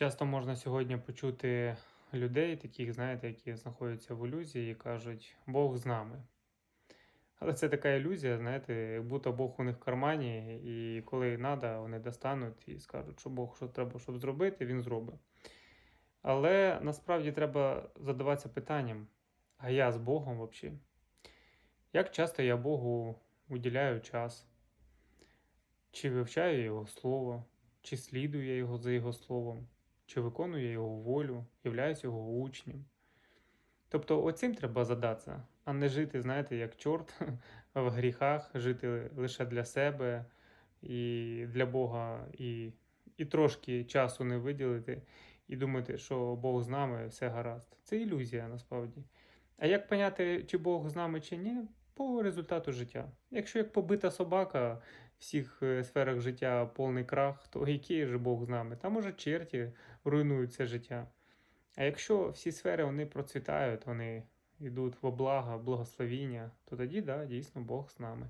Часто можна сьогодні почути людей, таких, знаєте, які знаходяться в ілюзії і кажуть, Бог з нами. Але це така ілюзія, знаєте, будто Бог у них в кармані, і коли треба, вони достануть і скажуть, що Бог що треба, щоб зробити, він зробить. Але насправді треба задаватися питанням: а я з Богом взагалі? Як часто я Богу уділяю час? Чи вивчаю Його Слово, чи слідую я Його за Його Словом, чи виконую я Його волю, являюсь Його учнем? Тобто оцим треба задатися, а не жити, знаєте, як чорт в гріхах, жити лише для себе і для Бога, і, і трошки часу не виділити, і думати, що Бог з нами, все гаразд. Це ілюзія насправді. А як поняти, чи Бог з нами, чи ні, по результату життя. Якщо як побита собака в всіх е, сферах життя повний крах, то який же Бог з нами? Там може черті руйнують це життя. А якщо всі сфери вони процвітають, вони йдуть во благо, благословіння, то тоді, да, дійсно, Бог з нами.